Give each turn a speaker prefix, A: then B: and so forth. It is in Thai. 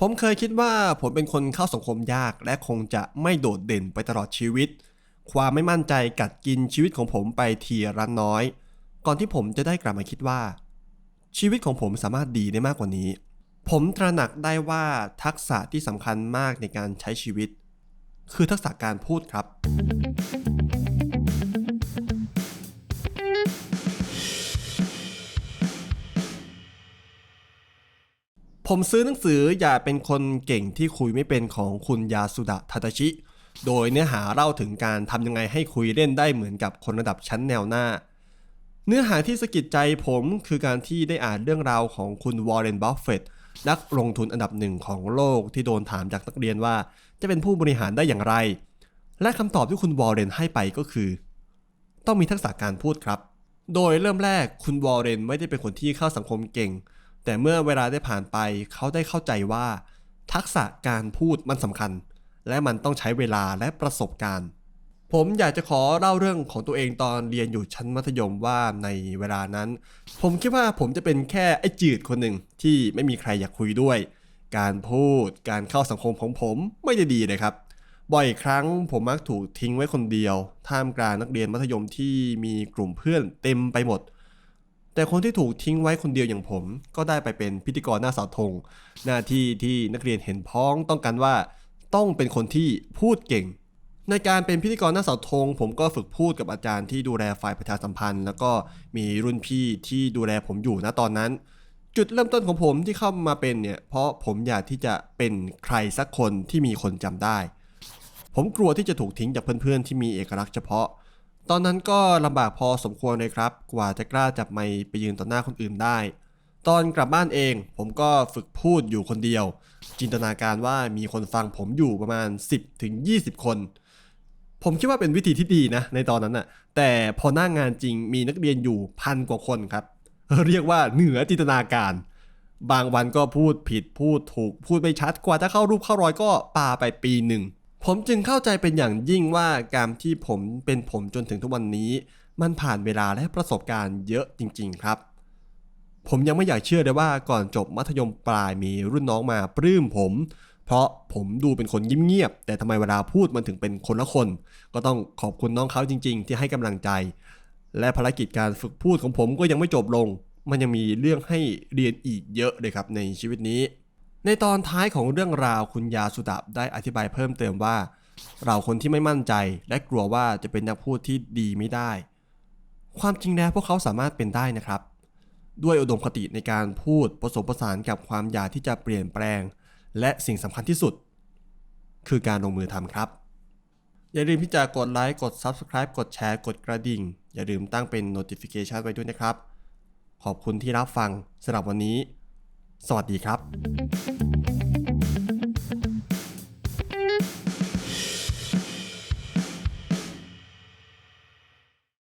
A: ผมเคยคิดว่าผมเป็นคนเข้าสังคมยากและคงจะไม่โดดเด่นไปตลอดชีวิต ความไม่มั่นใจกัดกินชีวิตของผมไปทีละน้อย ก่อนที่ผมจะได้กลับมาคิดว่า ชีวิตของผมสามารถดีได้มากกว่านี้ ผมตระหนักได้ว่าทักษะที่สำคัญมากในการใช้ชีวิต คือทักษะการพูดครับ ผมซื้อหนังสืออย่าเป็นคนเก่งที่คุยไม่เป็นของคุณยาสุดะทาตาชิ โดยเนื้อหาเล่าถึงการทำยังไงให้คุยเล่นได้เหมือนกับคนระดับชั้นแนวหน้า เนื้อหาที่สะกิดใจผมคือการที่ได้อ่านเรื่องราวของคุณวอร์เรนบัฟเฟตนักลงทุนอันดับหนึ่งของโลกที่โดนถามจากนักเรียนว่าจะเป็นผู้บริหารได้อย่างไร และคำตอบที่คุณวอร์เรนให้ไปก็คือ ต้องมีทักษะการพูดครับ โดยเริ่มแรกคุณวอร์เรนไม่ได้เป็นคนที่เข้าสังคมเก่ง แต่เมื่อเวลาได้ผ่านไปเขาได้เข้าใจว่า ทักษะการพูดมันสำคัญ และมันต้องใช้เวลาและประสบการณ์ ผมอยากจะขอเล่าเรื่องของตัวเองตอนเรียนอยู่ชั้นมัธยมว่าในเวลานั้น ผมคิดว่าผมจะเป็นแค่ไอ้จืดคนหนึ่งที่ไม่มีใครอยากคุยด้วย การพูดการเข้าสังคมของผมไม่ได้ดีเลยครับบ่อยครั้งผมมักถูกทิ้งไว้คนเดียว ท่ามกลางนักเรียนมัธยมที่มีกลุ่มเพื่อนเต็มไปหมด แต่คนที่ถูกทิ้งไว้คนเดียวอย่างผม ก็ได้ไปเป็นพิธีกรหน้าเสาธง หน้าที่ที่นักเรียนเห็นพ้องต้องการว่าต้องเป็นคนที่พูดเก่ง ในการเป็นพิธีกรหน้าเสาธง ผมก็ฝึกพูดกับอาจารย์ที่ดูแลฝ่ายประชาสัมพันธ์ แล้วก็มีรุ่นพี่ที่ดูแลผมอยู่ณตอนนั้น จุดเริ่มต้นของผมที่เข้ามาเป็นเนี่ยเพราะผมอยากที่จะเป็นใครสักคนที่มีคนจำได้ ผมกลัวที่จะถูกทิ้งจากเพื่อนๆที่มีเอกลักษณ์เฉพาะ ตอนนั้นก็ลำบากพอสมควรเลยครับ กว่าจะกล้าจับไมค์ไปยืนต่อหน้าคนอื่นได้ ตอนกลับบ้านเอง ผมก็ฝึกพูดอยู่คนเดียว จินตนาการว่ามีคนฟังผมอยู่ประมาณ 10ถึง20คน ผมคิดว่าเป็นวิธีที่ดีนะ ในตอนนั้นน่ะ แต่พอหน้างงานจริงมีนักเรียนอยู่พันกว่าคนครับ เรียกว่าเหนือจินตนาการ บางวันก็พูดผิดพูดถูกพูดไม่ชัด กว่าจะเข้ารูปเข้ารอยก็ปาไปปีหนึ่ง ผมจึงเข้าใจเป็นอย่างยิ่งว่าการที่ผมเป็นผมจนถึงทุกวันนี้ มันผ่านเวลาและประสบการณ์เยอะจริง ๆ ครับ ผมยังไม่อยากเชื่อเลยว่าก่อนจบมัธยมปลายมีรุ่นน้องมาปลื้มผม เพราะผมดูเป็นคนยิ้มเงียบๆแต่ทำไมเวลาพูดมันถึงเป็นคนละคน ก็ต้องขอบคุณน้องเขาจริง ๆ ที่ให้กำลังใจ และภารกิจการฝึกพูดของผมก็ยังไม่จบลง มันยังมีเรื่องให้เรียนอีกเยอะเลยครับในชีวิตนี้ ในตอนท้ายของเรื่องราวคุณยาสุดะได้อธิบายเพิ่มเติมว่า เราคนที่ไม่มั่นใจและกลัวว่าจะเป็นนักพูดที่ดีไม่ได้ ความจริงแล้วพวกเขาสามารถเป็นได้นะครับ ด้วยอุดมคติในการพูดผสมผสานกับความอยากที่จะเปลี่ยนแปลง และสิ่งสำคัญที่สุด คือการลงมือทำครับ อย่าลืมที่จะกดไลค์กด Subscribe กดแชร์กดกระดิ่ง อย่าลืมตั้งเป็น notification ไว้ด้วยนะครับ ขอบคุณที่รับฟังสำหรับวันนี้ สวัสดีครับ